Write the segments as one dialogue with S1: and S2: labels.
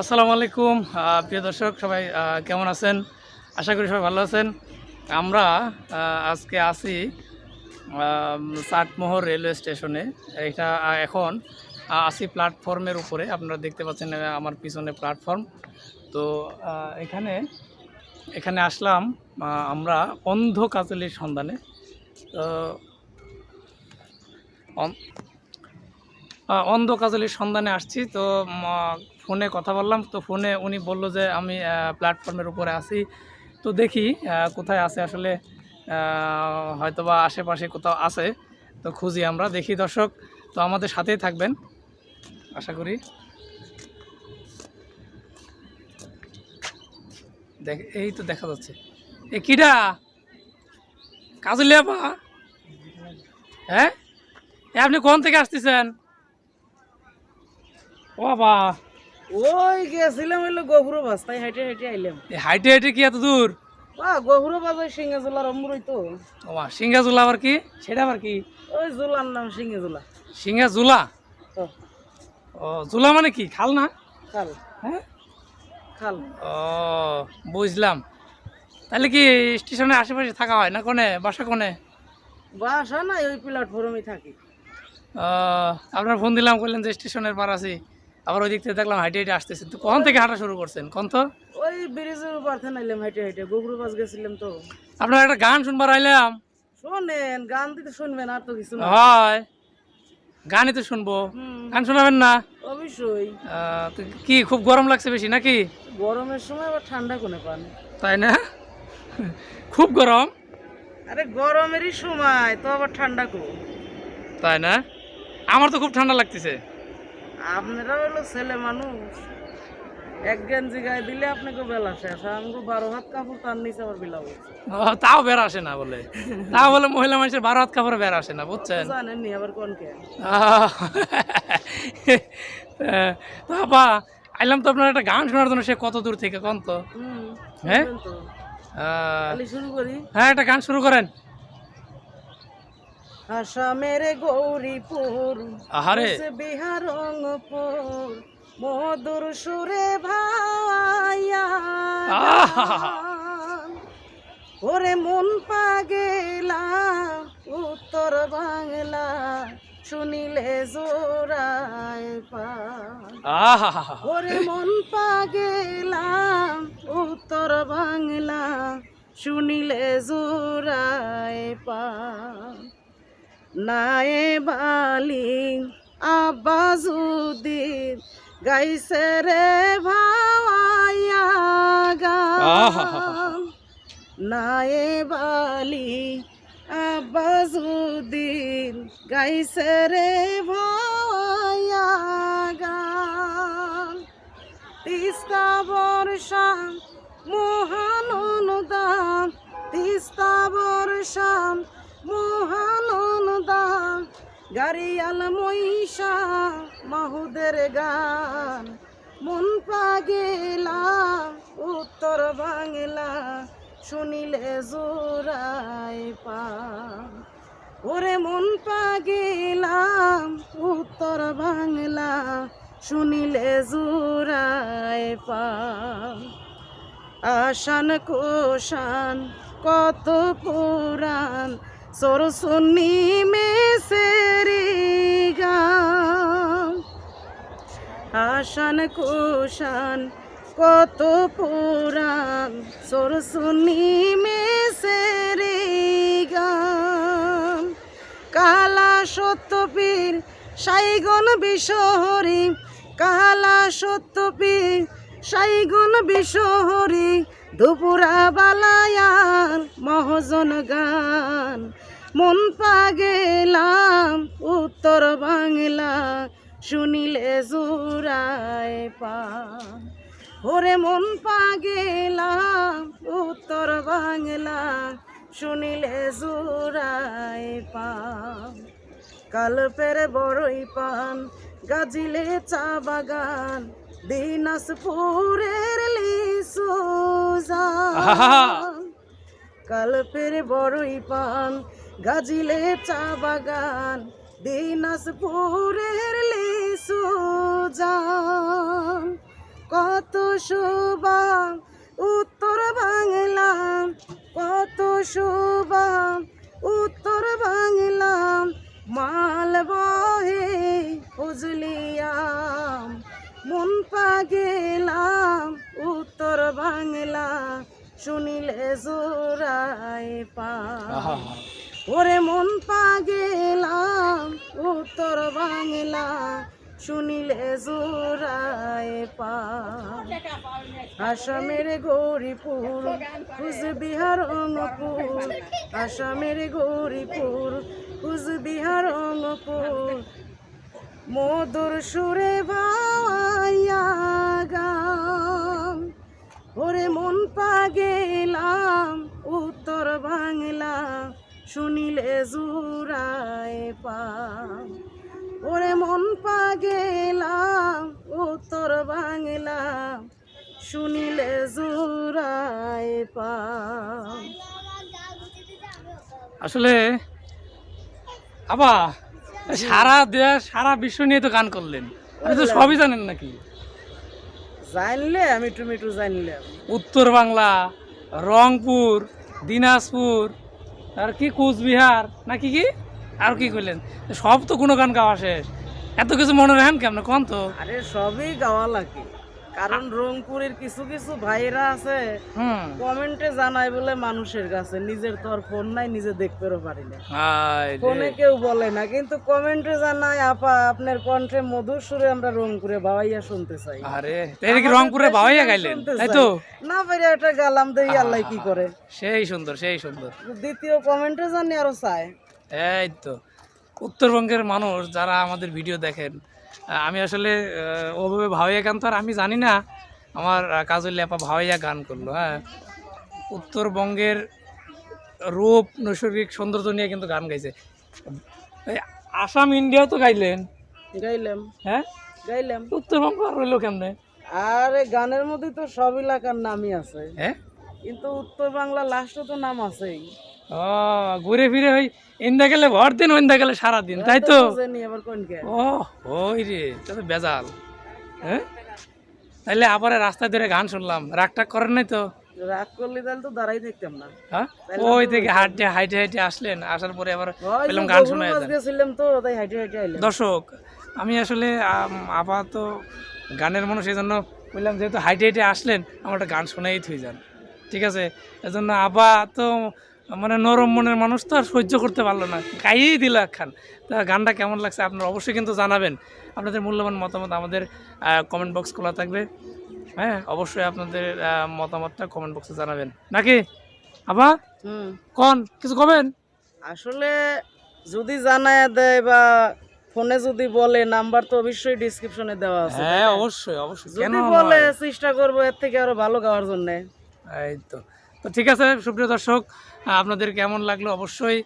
S1: আসসালামু আলাইকুম প্রিয় দর্শক সবাই কেমন আছেন? আশা করি সবাই ভালো আছেন। আমরা আজকে আম, চাটমোহর রেলওয়ে স্টেশনে। এটা এখন আছি প্ল্যাটফর্মের উপরে। আপনারা দেখতে পাচ্ছেন আমার পিছনে প্ল্যাটফর্ম। তো এখানে এখানে আসলাম আমরা অন্ধ কাজলির সন্ধানে। অন্ধ কাজলির সন্ধানে আসছি। তো ফোনে কথা বললাম। তো ফোনে উনি বলল যে, আমি প্ল্যাটফর্মের উপরে আছি। তো দেখি কোথায় আছে আসলে হয়তোবা আশেপাশে কোথাও আছে। তো খুঁজি আমরা, দেখি দর্শক। তো আমাদের সাথেই থাকবেন, আশা করি। দেখ, এই তো দেখা যাচ্ছে। এ, কিডা? কাজলিয়া পা হ্যাঁ? এ আপনি কোন থেকে আসতেছেন? ও বাবা।
S2: ওই গেছিলাম হইল বাস তাই হাইটে হাইটে আইলাম।
S1: হাইটে হাইটে কি এত দূর?
S2: বা গভুর বাস ওই সিঙ্গা জোলার অমরই তো
S1: ও মা সিঙ্গা জুলা আবার কি? সেটা আবার কি?
S2: ওই জোলার নাম সিঙ্গা জোলা।
S1: সিঙ্গা জুলা?
S2: ও।
S1: ও জুলা মানে কি? খাল না?
S2: খাল।
S1: হ্যাঁ?
S2: খাল।
S1: ও বুঝলাম। তাহলে কি স্টেশনের আশেপাশে থাকা হয় না কোনে বাসা কোনে
S2: বাসা না ওই প্ল্যাটফর্মে থাকি।
S1: আপনার ফোন দিলাম বললেন যে স্টেশনের পার আছি। আবার ওই দিক থেকে দেখলাম হাইটে হাইটে আসতেছেন। তো কখন থেকে হাঁটা শুরু করছেন? কোন তো?
S2: ওই ব্রিজের উপর থেকে নাইলাম হাইটে হাইটে। গভুর বাস গেছিলাম তো।
S1: আপনার একটা গান শুনবার আইলাম।
S2: শোনেন গান দিতে শুনবেন আর তো কিছু না।
S1: হয়। গানই তো শুনব। গান শোনাবেন না?
S2: অবশ্যই।
S1: কি খুব গরম লাগছে বেশি নাকি?
S2: গরমের সময় আবার ঠান্ডা কোনে পান।
S1: তাই না? খুব গরম?
S2: আরে গরমেরই সময় তো আবার ঠান্ডা খুব
S1: তাই না? আমার তো খুব ঠান্ডা লাগতেছে।
S2: আপনারা হলো ছেলে মানুষ। এক গেঞ্জি গায়ে দিলে আপনাকে বেলা শেষ আমাকে বারো হাত কাপড় তার নিচে আবার বিলাবো
S1: তাও বের আসে না বলে। তাও বলে মহিলা মানুষের বারো হাত কাপড়ে বের আসে না বুঝছেন?
S2: জানেননি আবার কোন কে?
S1: তো আপা আইলাম তো আপনার একটা গান শোনার জন্য সে কত দূর থেকে কোন তো? হ্যাঁ?
S2: শুরু করি।
S1: হ্যাঁ একটা গান শুরু করেন।
S2: আসামের গৌরীপুর
S1: আহারে।
S2: বিহার রংপুর মধুর সুরে ভাইয়া ওরে মন পাগেলা উত্তর বাংলা শুনিলে জোড়ায় পা। ওরে মন পাগেলাম উত্তর বাংলা শুনিলে জোড়ায় পা। নায়ে বালি আব্বাজুদ্দিন গাইছে রে ভাইয়া গান। নায়ে বালি আব্বাজুদ্দিন গাইছে রে ভাইয়া গান মহান অনুদান। তিস্তা বর্ষা, মহান অনুদান। গাড়িয়াল মহিষা, মাহুদের গান। মন পাগেলা, উত্তর বাংলা, শুনিলে জোড়ায় পা। ওরে মন পাগেলাম, উত্তর বাংলা শুনিলে জোড়ায় পা আশান কোশান কত পুরাণ সরসুন্নি মেসেরি গান। আশান কোশান কত পুরাণ সরসুন্নি মেসেরি গান। কালা সত্যপীর সাইগন বিশহরি, কালা সত্যপীর সাইগুন বিশহরি দুপুরা বালায়ার মহজন গান। মন পাগেলাম উত্তর বাংলা, শুনিলে জোড়ায় পা ওরে মন পাগেলাম উত্তর বাংলা শুনিলে জোড়ায় পা কালপের বড়ই পান গাজিলে চা বাগান দিনাজপুরের লিসু
S1: আহা!
S2: কালপের বড়ই পান গাজিলে চা বাগান দিনাজপুরের লিসু কত সুবাম উজলিয়াম মন পাগেলাম উত্তর বাংলা শুনিলে জোড়ায় পা ওরে মন পাগেলাম উত্তর বাংলা শুনিলে জোড়ায় পা আসামের গৌরীপুর কুচবিহার রঙপুর আসামের গৌরীপুর কুচবিহার রঙপুর মধুর সুরে ভাইয়া গাম। ওরে মন পাগেলাম, উত্তর বাংলা শুনিলে জুরায় পা ওরে মন পাগেলাম, উত্তর বাংলা শুনিলে জুরায় পা
S1: আসলে, আবা সারা দেশ সারা বিশ্ব নিয়ে তো গান করলেন। আপনি তো সবই জানেন নাকি?
S2: জানলে আমি টুমিটু জানলে
S1: উত্তর বাংলা রংপুর দিনাজপুর আর কি কোচবিহার নাকি কি? আর কি করলেন সব তো কোনো গান গাওয়া শেষ। এত কিছু মনে রাখেন কেমন? কন তো?
S2: আরে সবই গাওয়া লাগে। কারণ রংপুরের কিছু কিছু ভাইরা আছে কমেন্টে জানায় বলে মানুষের কাছে নিজের তো আর ফোন নাই নিজে দেখতেও পারি না। ফোনে কেউ বলে না কিন্তু কমেন্টে জানায় আপা আপনার কণ্ঠে মধুর সুরে আমরা রংপুরে বাবাইয়া শুনতে চাই।
S1: আরে তাই কি রংপুরে ভাওয়াইয়া গাইলেন? তাই তো?
S2: না পারে একটা গালাম দেই আল্লাহ কি করে?
S1: সেই সুন্দর সেই সুন্দর।
S2: দ্বিতীয় কমেন্টে জানি আরও চায়।
S1: এই তো। উত্তরবঙ্গের মানুষ যারা আমাদের ভিডিও দেখেন আমি আসলে ওভাবে ভাওয়াইয়া গান তো আর আমি জানি না। আমার কাজল লেপা ভাওয়াইয়া গান করল হ্যাঁ। উত্তরবঙ্গের রূপ নৈসর্গিক সৌন্দর্য নিয়ে কিন্তু গান গাইছে। আসাম ইন্ডিয়াও তো গাইলেন?
S2: গাইলাম।
S1: হ্যাঁ?
S2: গাইলাম।
S1: উত্তরবঙ্গ আর রইল কেমনে?
S2: আর এই গানের মধ্যে তো সব এলাকার নামই আছে।
S1: হ্যাঁ?
S2: কিন্তু উত্তর বাংলা লাস্টে তো নাম আছেই।
S1: ও ঘুরে ফিরে ওই ইন্দা গেলে ভর দিন গেলে সারাদিন তাই তো?
S2: বুঝেনি আবার কোন কে
S1: ও ওই রে তো বেজাল। হ্যাঁ? তাইলে আবার রাস্তায় ধরে গান শুনলাম। রাগ টাগ করেন নাই তো?
S2: রাগ করলে তাহলে তো দাঁড়াই থাকতাম না।
S1: হ্যাঁ? ওই থেকে হাঁটতে হাইটে হাইটে আসলেন আসার পরে আবার পেলাম গান শোনা
S2: গেছিলাম তো তাই হাইটে হাইটে আইলাম।
S1: দর্শক আমি আসলে আপাতত গানের মানুষ এই জন্য বললাম যেহেতু হাইটে হাইটে আসলেন আমার একটা গান শোনাই থুই যান। ঠিক আছে? এজন্য আবা তো মানে নরম মনের মানুষ তো আর সহ্য করতে পারল না। গাইয়েই দিল একখান। তা গানটা কেমন লাগছে আপনারা অবশ্যই কিন্তু জানাবেন। আপনাদের মূল্যবান মতামত আমাদের কমেন্ট বক্স খোলা থাকবে। হ্যাঁ অবশ্যই আপনাদের মতামতটা কমেন্ট বক্সে জানাবেন। নাকি? আবা? কন? কিছু কবেন?
S2: আসলে যদি জানায় দেয় বা ফোনে যদি বলে নাম্বার তো অবশ্যই ডিসক্রিপশনে দেওয়া আছে।
S1: হ্যাঁ অবশ্যই অবশ্যই।
S2: যদি বলে চেষ্টা করব এর থেকে আরও ভালো গাওয়ার জন্য।
S1: এই তো। তো ঠিক আছে, সুপ্রিয় দর্শক আপনাদের কেমন লাগল অবশ্যই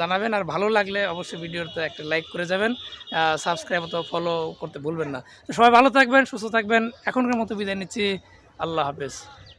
S1: জানাবেন। আর ভালো লাগলে অবশ্যই ভিডিওতে একটা লাইক করে যাবেন। সাবস্ক্রাইব অথবা ফলো করতে ভুলবেন না। তো সবাই ভালো থাকবেন, সুস্থ থাকবেন। এখনকার মতো বিদায় নিচ্ছি। আল্লাহ হাফেজ।